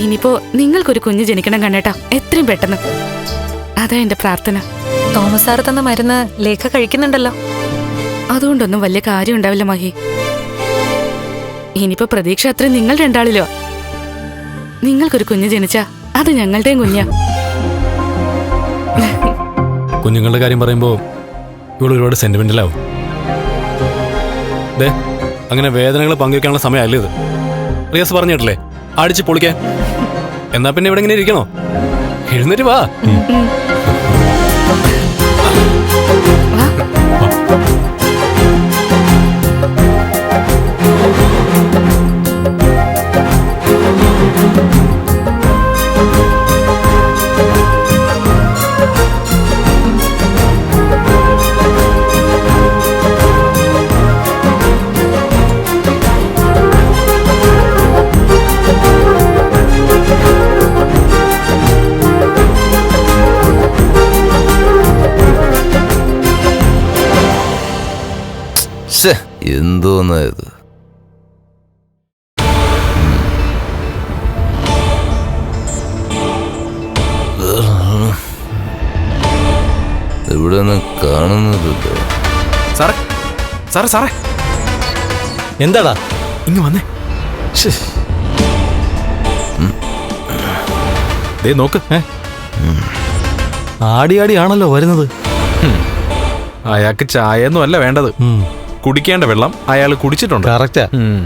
ഇനിയിപ്പോ നിങ്ങൾക്കൊരു കുഞ്ഞ് ജനിക്കണം കണ്ണേട്ടാ. എത്രയും പെട്ടെന്ന്. അതാ എന്റെ പ്രാർത്ഥന. തോമസ് സാർ തന്ന മരുന്ന് ലേഖ കഴിക്കുന്നുണ്ടല്ലോ. അതുകൊണ്ടൊന്നും വലിയ കാര്യം ഉണ്ടാവില്ല മഹി. ഇനിയിപ്പോ പ്രതീക്ഷ അത്രയും നിങ്ങൾ രണ്ടാളിലോ? നിങ്ങൾക്കൊരു കുഞ്ഞ് ജനിച്ചാ അത് ഞങ്ങളുടെയും കുഞ്ഞാ. കുഞ്ഞുങ്ങളുടെ കാര്യം പറയുമ്പോ ഇവിടെ ഒരുപാട് സെന്റിമെന്റലാവും ദേ അങ്ങനെ വേദനകൾ പങ്കുവെക്കാനുള്ള സമയമല്ലേ ഇത്? റിയാസ് പറഞ്ഞിട്ടില്ലേ? അടിച്ച് പൊളിക്കാൻ എന്നാ പിന്നെ ഇവിടെ ഇങ്ങനെ ഇരിക്കണോ? എഴുന്നേറ്റ് വാ. എന്തോന്നാ ഇത്. ഇവിടെ ഒന്നും കാണുന്നില്ലല്ലോ സാറേ സാറേ സാറേ. എന്താടാ? ഇങ്ങ് വന്നേ. ദേ നോക്ക് ഏ? ആടി ആടി ആണല്ലോ വരുന്നത്. അയാൾക്ക് ചായയൊന്നും അല്ല വേണ്ടത്. കുടിക്കേണ്ട വെള്ളം അയാൾ കുടിച്ചിട്ടുണ്ട്. കറക്റ്റാ. ഉം.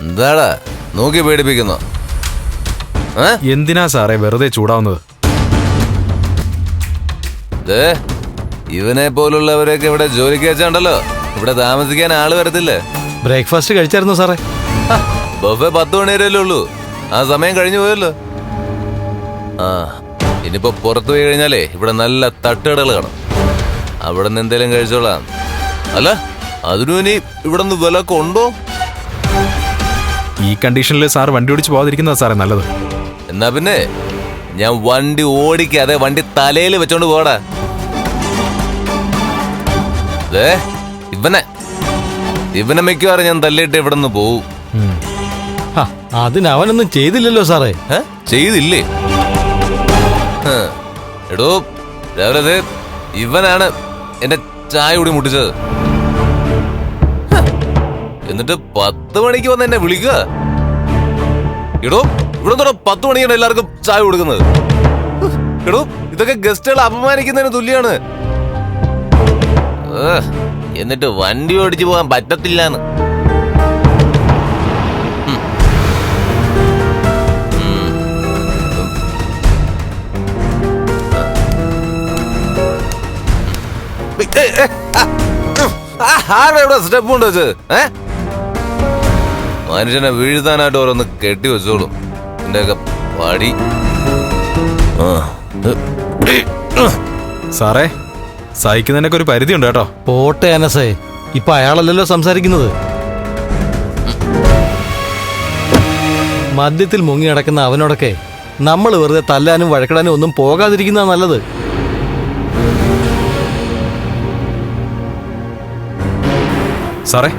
എന്താടാ? നോക്കി പേടിപ്പിക്കുന്നു. ഏ? എന്തിനാ സാറേ വെറുതെ ചൂടാവുന്നത്? ദേ, ഇവനെ പോലുള്ളവരെയൊക്കെ ഇവിടെ ജോലിക്ക് വെച്ചാണ്ടല്ലോ. ഇവിടെ താമസിക്കാൻ ആൾ വരത്തില്ലേ? ബ്രേക്ക്ഫാസ്റ്റ് കഴിച്ചായിരുന്നു സാറേ? ബഫെ പത്ത് മണി വരെയല്ലേ ഉള്ളൂ. ആ സമയം കഴിഞ്ഞു പോയല്ലോ. ആ ഇനിയിപ്പോ പുറത്തു പോയി കഴിഞ്ഞാലേ ഇവിടെ നല്ല തട്ടുകടകൾ കാണും. അവിടെ നിന്ന് എന്തേലും കഴിച്ചോളാം. അല്ല അതിനു ഇനി ഇവിടെ നിന്ന് വിലക്ക് ഉണ്ടോ? ഈ കണ്ടീഷനിൽ സാർ വണ്ടി ഓടിച്ച് പോകാതിരിക്കുന്നതാ സാറേ നല്ലത്. എന്നാ പിന്നെ ഞാൻ വണ്ടി ഓടിക്കാതെ വണ്ടി തലയിൽ വെച്ചോണ്ട് പോടാ. ദേ, ഇവനെ. ഇവനെ മിക്കവാറും ഞാൻ തല്ലിയിട്ട് ഇവിടെ നിന്ന് പോവും ഹ, അതിന് അവനൊന്നും ചെയ്തില്ലല്ലോ സാറേ? ചെയ്തില്ലേ ഹ്. എടോ രാവിലെ ദേ, ഇവനാണ് എന്റെ ചായ കൂടി മുട്ടിച്ചത് ഹ്. എന്നിട്ട് പത്ത് മണിക്ക് വന്ന് എന്നെ വിളിക്കുക എടോ ഇവിടെ തൊട്ട് പത്ത് മണിക്കാണ് എല്ലാവർക്കും ചായ കൊടുക്കുന്നത് ഹ്. എടോ ഇതൊക്കെ ഗസ്റ്റുകളെ അപമാനിക്കുന്നതിന് തുല്യാണ് ഏ, എന്നിട്ട് വണ്ടി ഓടിച്ചു പോകാൻ പറ്റത്തില്ല എന്ന് സ്റ്റെപ്പ് ഉണ്ട് വെച്ച് മനുഷ്യനെ വീഴ്ത്താനായിട്ട് ഓരോന്ന് കെട്ടി വെച്ചോളൂ. എന്റെയൊക്കെ പാടി. സാറേ സഹിക്കുന്നതിനൊക്കെ ഒരു പരിധി ഉണ്ട് കേട്ടോ. പോട്ടെ അനസേ. ഇപ്പൊ അയാളല്ലല്ലോ സംസാരിക്കുന്നത്. മദ്യത്തിൽ മുങ്ങി നടക്കുന്ന അവനോടൊക്കെ നമ്മൾ വെറുതെ തല്ലാനും വഴക്കിടാനും ഒന്നും പോകാതിരിക്കുന്ന നല്ലത്. സാറേ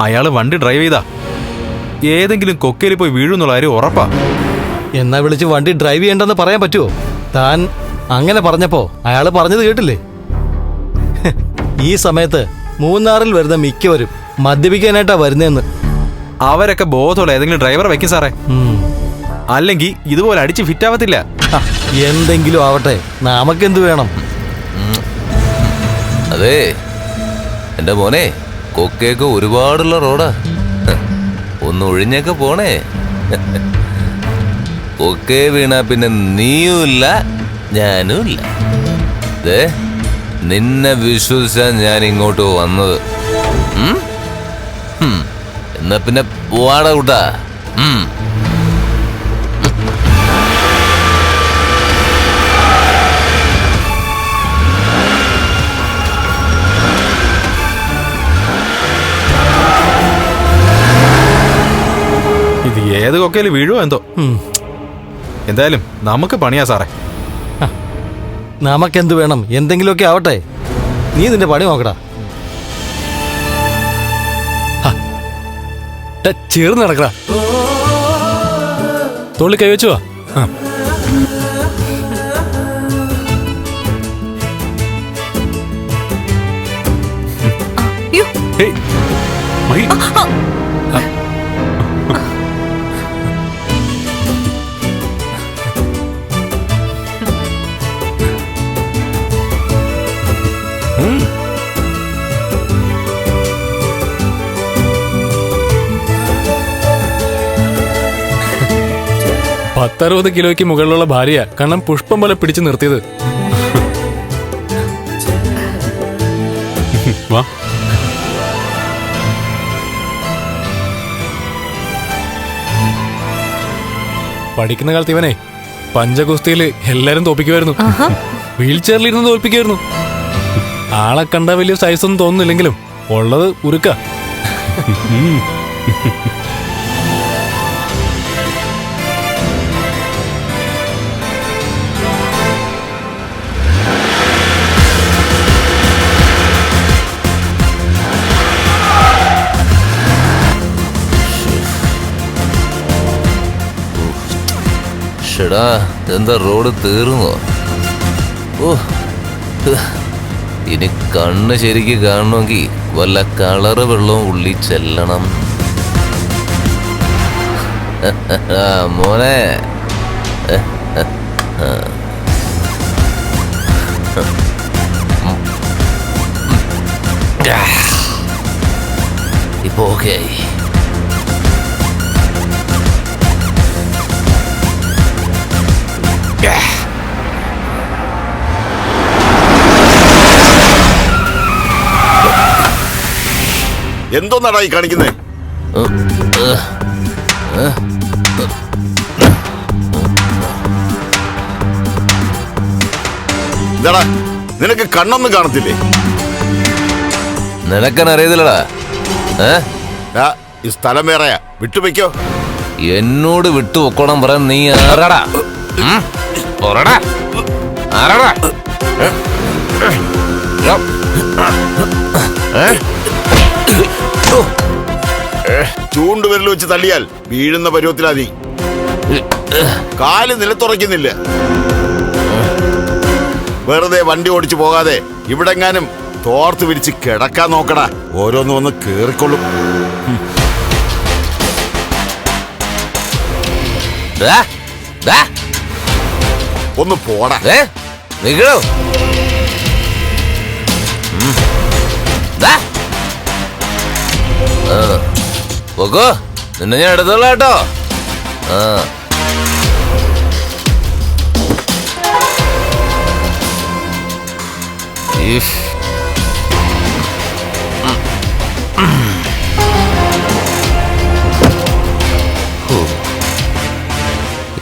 അയാൾ വണ്ടി ഡ്രൈവ് ചെയ്താ. ഏതെങ്കിലും കൊക്കയിൽ പോയി വീഴുന്നുള്ള കാര്യം ഉറപ്പാ. എന്നാ വിളിച്ച് വണ്ടി ഡ്രൈവ് ചെയ്യണ്ടെന്ന് പറയാൻ പറ്റുമോ താൻ അങ്ങനെ പറഞ്ഞപ്പോ അയാൾ പറഞ്ഞത് കേട്ടില്ലേ? ഈ സമയത്ത് മൂന്നാറിൽ വരുന്ന മിക്കവരും മദ്യപിക്കാനായിട്ടാ വരുന്നതെന്ന് അവരൊക്കെ ബോധമുള്ള ഏതെങ്കിലും ഡ്രൈവർ വെക്കും സാറേ. അല്ലെങ്കിൽ ഇതുപോലെ അടിച്ച് ഫിറ്റ് ആവത്തില്ല. എന്തെങ്കിലും ആവട്ടെ. നമുക്കെന്ത് വേണം? അതെ. എന്റെ മോനെ കൊക്കയൊക്കെ ഒരുപാടുള്ള റോഡാ. ഒന്ന് ഒഴിഞ്ഞൊക്കെ പോണേ. കൊക്കേ വീണാ പിന്നെ നീയുമില്ല ഇല്ല ഞാനും ഇല്ല ദേ. നിന്നെ വിശ്വസിച്ചാ ഞാൻ ഇങ്ങോട്ട് വന്നത്. എന്നാ പിന്നെ പോവാടാ കൂട്ടാ. ഇത് ഏത് കൊക്കയിൽ വീഴുമോ എന്തോ? എന്തായാലും നമുക്ക് പണിയാ സാറേ. നമുക്കെന്ത് വേണം? എന്തെങ്കിലുമൊക്കെ ആവട്ടെ. നീ നിന്റെ പണി നോക്കടാ. ചേർന്ന് നടക്കടാ. തോളി കൈവച്ചു വാ. ആ. അയ്യോ. ഹേയ്, മഹി. പത്തറുപത് കിലോയ്ക്ക് മുകളിലുള്ള ഭാര്യ കണ്ണം പുഷ്പം പോലെ പിടിച്ചു നിർത്തിയത്. വാ. പഠിക്കുന്ന കാലത്ത് ഇവനെ പഞ്ചഗുസ്തിയിൽ എല്ലാരും തോപ്പിക്കുമായിരുന്നു വീൽ ചെയറിൽ ഇരുന്ന് തോൽപ്പിക്കുമായിരുന്നു ആളെ കണ്ട വലിയ സൈസ് ഒന്നും തോന്നുന്നില്ലെങ്കിലും ഉള്ളത് ഉരുക്ക. ഷെടാ എന്താ റോഡ് തീർന്നോ? ഓ. ഇനി കണ്ണ് ശരിക്ക് കാണണമെങ്കിൽ വല്ല കളറ് വെള്ളവും ഉള്ളി ചെല്ലണം. മോനെ. ഇപ്പൊ ഓക്കെ ആയി. എന്തോന്നാടാ നടായി കാണിക്കുന്നേ? എന്താടാ നിനക്ക് കണ്ണൊന്നും കാണത്തില്ലേ? നിനക്കാൻ അറിയത്തില്ലടാ ഏ? ആ, ഈ സ്ഥലം വേറെയാ. വിട്ടുവെക്കോ എന്നോട് വിട്ടു പൊക്കോണം പറയാൻ നീ ആരാടാ? പറടാ. ആരാടാ? ചൂണ്ടുവിരൽ വെച്ച് തള്ളിയാൽ വീഴുന്ന പരുവത്തിലാ നീ. കാൽ നിലത്തുറയ്ക്കുന്നില്ല. വെറുതെ വണ്ടി ഓടിച്ചു പോകാതെ ഇവിടെങ്ങാനും തോർത്ത് വിരിച്ച് കിടക്കാൻ നോക്കടാ. ഓരോന്ന് വന്ന് കേറിക്കൊള്ളും. ദാ, ദാ, ഒന്ന് പോടാ ഏ? ആ. പൊക്കോ നിന്നെ ഞാൻ എടുത്തോളാം കേട്ടോ ആ ഇഫ്.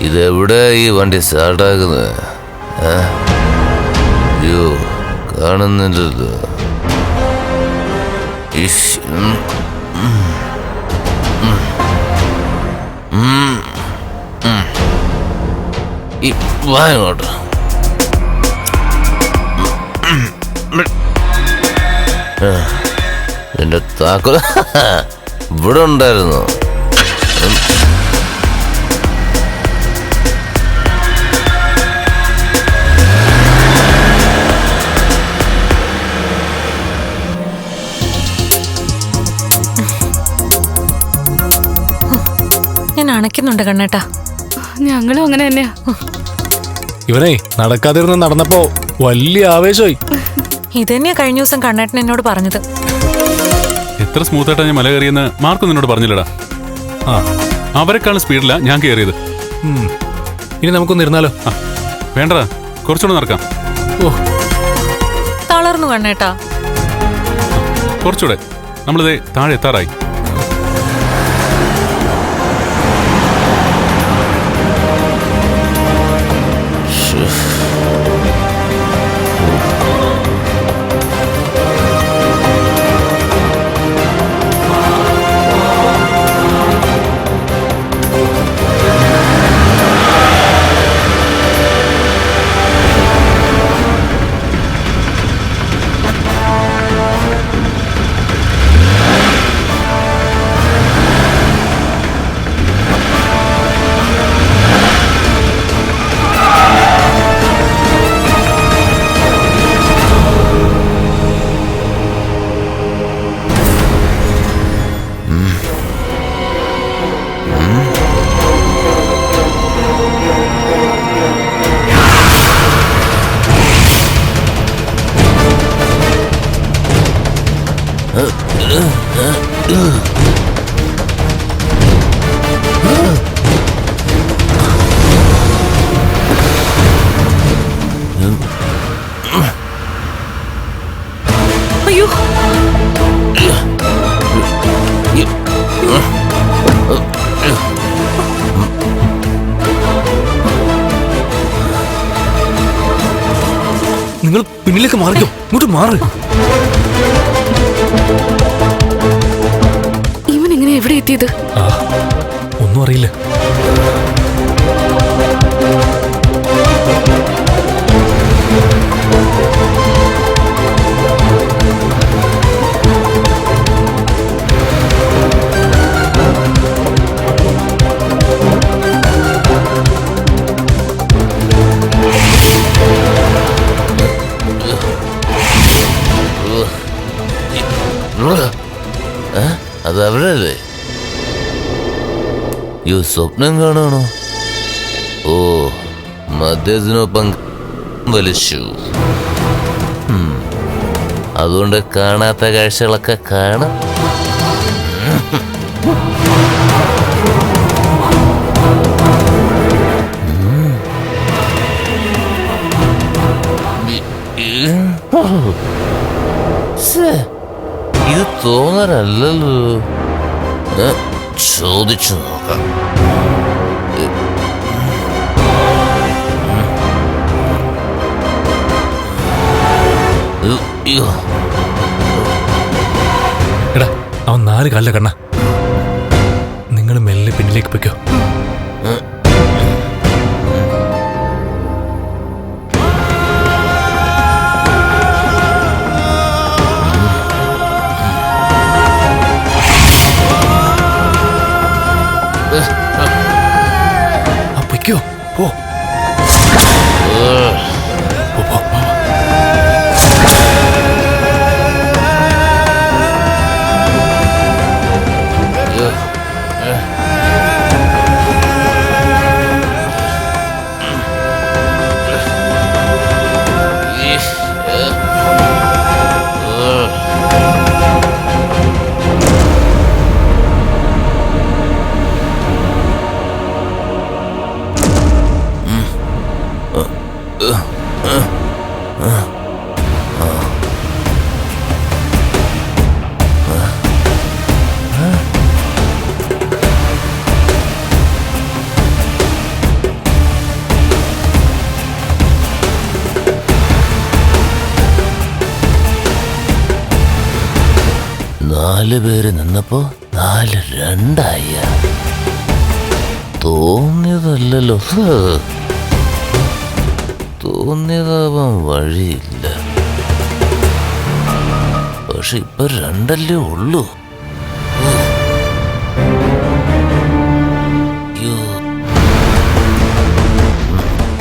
ഇതെവിടെ ഈ വണ്ടി സ്റ്റാർട്ടാക്കുന്നത്? അയ്യോ കാണുന്നില്ല എന്റെ താക്കോൽ. ഇവിടെ ഉണ്ടായിരുന്നു. ഞാൻ അണയ്ക്കുന്നുണ്ട് കണ്ണേട്ടാ. ഞങ്ങളും അങ്ങനെ തന്നെയാ. ഇവനെ നടക്കാതിരുന്ന് നടന്നപ്പോ വലിയ ആവേശമായി. ഇത് തന്നെയാ കഴിഞ്ഞ ദിവസം കണ്ണേട്ടൻ എന്നോട് പറഞ്ഞത്. എത്ര സ്മൂത്തായിട്ടാ ഞാൻ മല കയറിയെന്ന് മാർക്കും നിന്നോട് പറഞ്ഞില്ലടാ. ആ അവരെക്കാളും സ്പീഡില്ല ഞാൻ കയറിയത്. ഉം. ഇനി നമുക്കൊന്ന് ഇരുന്നാലോ? ആ വേണ്ടടാ കുറച്ചുകൂടെ നടക്കാം. ഓ. തളർന്നു കണ്ണേട്ടാ. കുറച്ചുകൂടെ. നമ്മളിതേ താഴെ എത്താറായി. പിന്നിലേക്ക് മാറിക്കോ. ഇങ്ങോട്ട് മാറ്. ഇവൻ എങ്ങനെ എവിടെ എത്തിയത്? ഒന്നും അറിയില്ല. സ്വപ്നം കാണാണോ? ഓ മദ്യത്തിനൊപ്പം വലിച്ചു. അതുകൊണ്ട് കാണാത്ത കാഴ്ചകളൊക്കെ കാണാം. ഇത് തോന്നലല്ലോ ചോദിച്ചു നോക്കാം. എടാ അവൻ നാല് കാലിലെ കണ്ണ. നിങ്ങൾ മെല്ലെ പിന്നിലേക്ക് പൊയ്ക്കോ. പൊയ്ക്കോ. പോ പോ, നാല് പേര് നിന്നപ്പോ നാല് രണ്ടായ. തോന്നിയതല്ലല്ലോ. തോന്നിയതാവാൻ വഴിയില്ല. പക്ഷെ ഇപ്പൊ രണ്ടല്ലേ ഉള്ളൂ.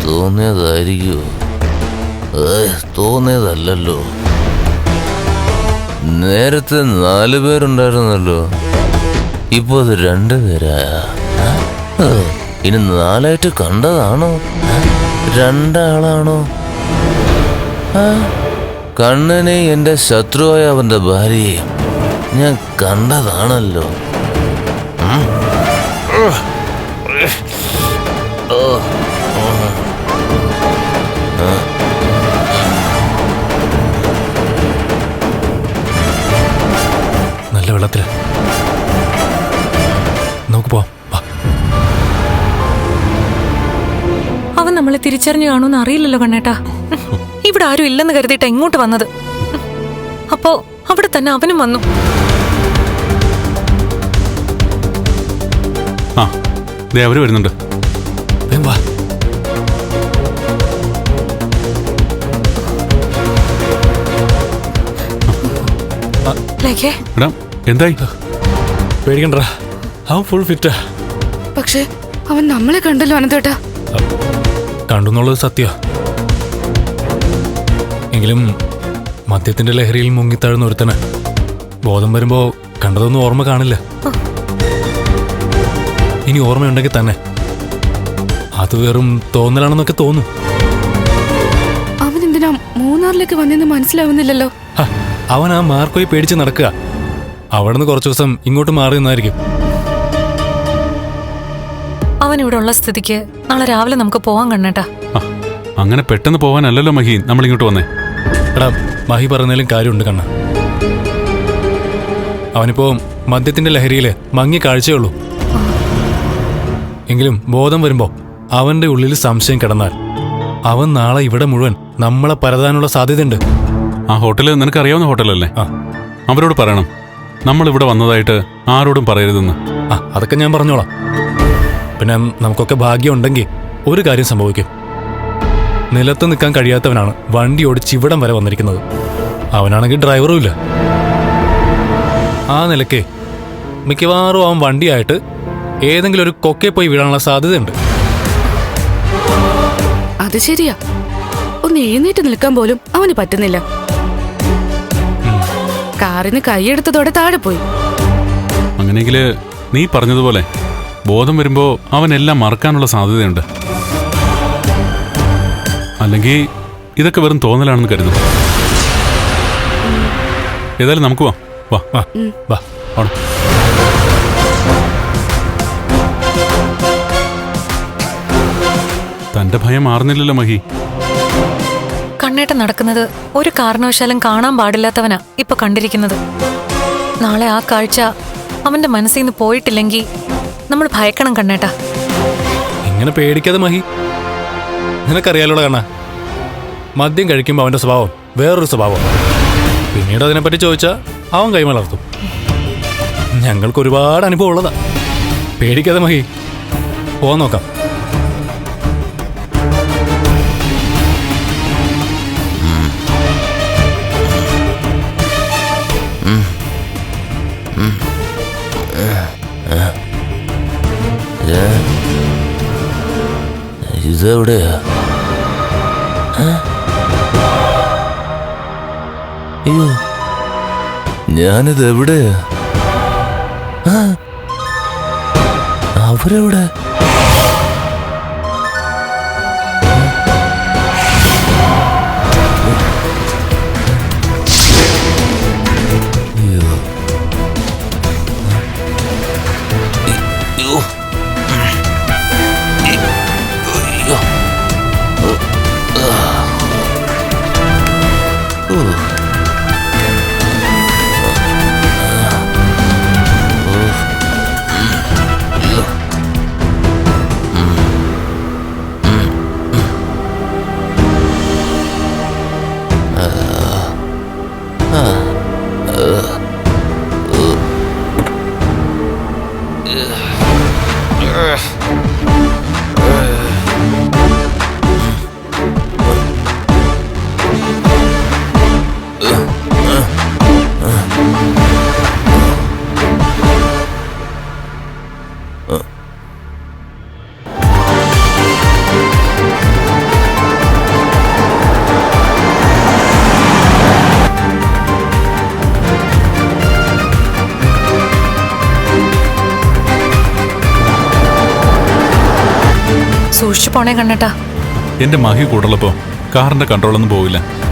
തോന്നിയതായിരിക്കോ തോന്നിയതല്ലോ നേരത്തെ നാല് പേരുണ്ടായിരുന്നല്ലോ. ഇപ്പൊ അത് രണ്ടു പേരായ ഇനി നാലായിട്ട് കണ്ടതാണോ? രണ്ടാളാണോ? കണ്ണനെ എന്റെ ശത്രുവായ അവന്റെ ഭാര്യയെയും ഞാൻ കണ്ടതാണല്ലോ. വെള്ളത്തിൽ നമുക്ക് പോവാം. അവൻ നമ്മളെ തിരിച്ചറിഞ്ഞു കാണുമെന്ന് അറിയില്ലല്ലോ കണ്ണേട്ടാ. ഇവിടെ ആരും ഇല്ലെന്ന് കരുതിയിട്ട് എങ്ങോട്ട് വന്നത്. അപ്പോ അവിടെ തന്നെ അവനും വന്നു. ആ ദേ അവർ വരുന്നുണ്ട്. വേഗം വാ. ലേഖേ. എടാ എന്തായി? പേടിക്കണ്ടടാ അവൻ ഫുൾ ഫിറ്റാ പക്ഷേ അവൻ നമ്മളെ കണ്ടല്ലോ അനന്തേട്ടാ. കണ്ടു എന്നുള്ളത് സത്യ. എങ്കിലും മദ്യത്തിന്റെ ലഹരിയിൽ മുങ്ങിത്താഴുന്ന ഒരുത്തന് ബോധം വരുമ്പോ കണ്ടതൊന്നും ഓർമ്മ കാണില്ല. ഇനി ഓർമ്മയുണ്ടെങ്കിൽ തന്നെ. അത് വെറും തോന്നലാണെന്നൊക്കെ തോന്നും. അവൻ എന്തിനാ മൂന്നാറിലേക്ക് വന്നെന്ന് മനസ്സിലാവുന്നില്ലല്ലോ? അവൻ ആ മാർക്കോയി പേടിച്ച് നടക്കുക. അവിടെ നിന്ന് കുറച്ചു ദിവസം ഇങ്ങോട്ട് മാറി നിന്നായിരിക്കും. അവൻ ഇവിടെ ഉള്ള സ്ഥിതിക്ക് നാളെ രാവിലെ നമുക്ക് പോവാൻ കണ്ണേട്ടാ. അങ്ങനെ പെട്ടെന്ന് പോവാനല്ലല്ലോ മഹി. നമ്മൾ ഇങ്ങോട്ട് വന്നേ. എടാ മഹി പറഞ്ഞാലും കാര്യമുണ്ട് കണ്ണ. അവനിപ്പോ മദ്യത്തിന്റെ ലഹരിയിൽ മങ്ങി കാഴ്ചയുള്ളൂ. എങ്കിലും ബോധം വരുമ്പോ അവന്റെ ഉള്ളിൽ സംശയം കിടന്നാൽ അവൻ നാളെ ഇവിടെ മുഴുവൻ നമ്മളെ പരതാനുള്ള സാധ്യതയുണ്ട്. ആ ഹോട്ടൽ നിനക്കറിയാവുന്ന ഹോട്ടലല്ലേ? ആ. അവരോട് പറയണം. നമ്മൾ ഇവിടെ വന്നതായിട്ട് ആരോടും പറയരുതെന്ന്. ആ അതൊക്കെ ഞാൻ പറഞ്ഞോളാം. പിന്നെ നമുക്കൊക്കെ ഭാഗ്യം ഉണ്ടെങ്കിൽ ഒരു കാര്യം സംഭവിക്കും. നിലത്ത് നിൽക്കാൻ കഴിയാത്തവനാണ് വണ്ടി ഓടിച്ച് ഇവിടം വരെ വന്നിരിക്കുന്നത്. അവനാണെങ്കിൽ ഡ്രൈവറും ഇല്ല. ആ നിലയ്ക്ക് മിക്കവാറും അവൻ വണ്ടിയായിട്ട് ഏതെങ്കിലും ഒരു കൊക്കെ പോയി വീഴാനുള്ള സാധ്യതയുണ്ട്. അത് ശരിയാ. ഒന്ന് എഴുന്നേറ്റ് നിൽക്കാൻ പോലും അവന് പറ്റുന്നില്ല. കാറിന് കൈയെടുത്തതോടെ താഴെ പോയി. അങ്ങനെയെങ്കിൽ നീ പറഞ്ഞതുപോലെ ബോധം വരുമ്പോ അവൻ എല്ലാം മറക്കാനുള്ള സാധ്യതയുണ്ട്. അല്ലെങ്കിൽ ഇതൊക്കെ വെറും തോന്നലാണെന്ന് കരുതും. ഏതായാലും നമുക്ക് വാ. വാ വാ. തന്റെ ഭയം മാറുന്നില്ലല്ലോ മഹി. കണ്ണേട്ടൻ നടക്കുന്നത് ഒരു കാരണവശാലും കാണാൻ പാടില്ലാത്തവനാ ഇപ്പൊ കണ്ടിരിക്കുന്നത്. നാളെ ആ കാഴ്ച അവന്റെ മനസ്സിൽ നിന്ന് പോയിട്ടില്ലെങ്കിൽ നമ്മൾ ഭയക്കണം കണ്ണേട്ടാ. ഇങ്ങനെ പേടിക്കാതെ മഹി. നിനക്കറിയാലോ കണ്ണ. മദ്യം കഴിക്കുമ്പോൾ അവന്റെ സ്വഭാവം വേറൊരു സ്വഭാവം. പിന്നീട് അതിനെപ്പറ്റി ചോദിച്ചാൽ അവൻ കൈമലർത്തും ഞങ്ങൾക്ക് ഒരുപാട് അനുഭവം ഉള്ളതാ. പേടിക്കാതെ മഹി. പോവാൻ നോക്കാം. ഇതെവിടെയാ? അയ്യോ ഞാനിത് അവരെവിടെ? കണ്ണേട്ടാ. എന്റെ മഹി കൂടുള്ളപ്പോ കാറിന്റെ കൺട്രോളൊന്നും പോവില്ല.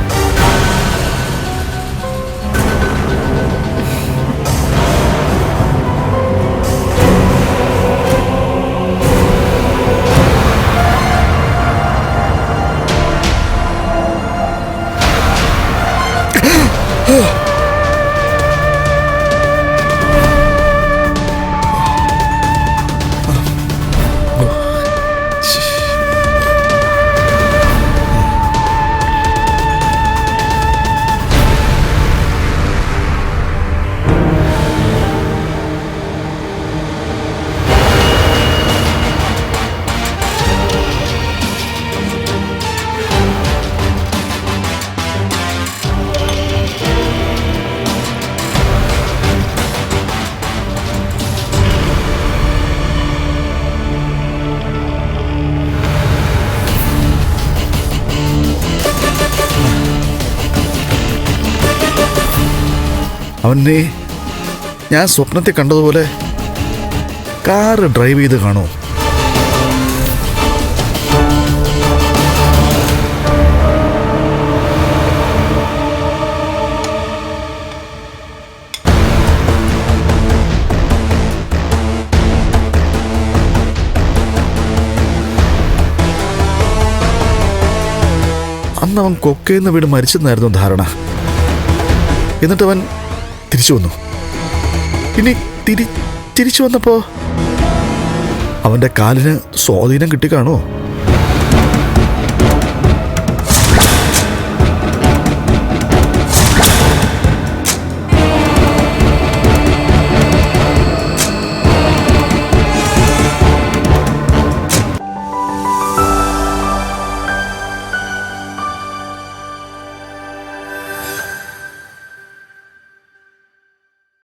അവനെ ഞാൻ സ്വപ്നത്തിൽ കണ്ടതുപോലെ കാറ് ഡ്രൈവ് ചെയ്ത് കാണൂ. അന്ന് അവൻ കൊക്കയിൽ നിന്ന് വീട് മരിച്ചെന്നായിരുന്നു ധാരണ. എന്നിട്ടവൻ തിരിച്ചു വന്നു. ഇനി തിരി തിരിച്ചു വന്നപ്പോ അവന്റെ കാലിന് സ്വാധീനം കിട്ടിക്കാണോ?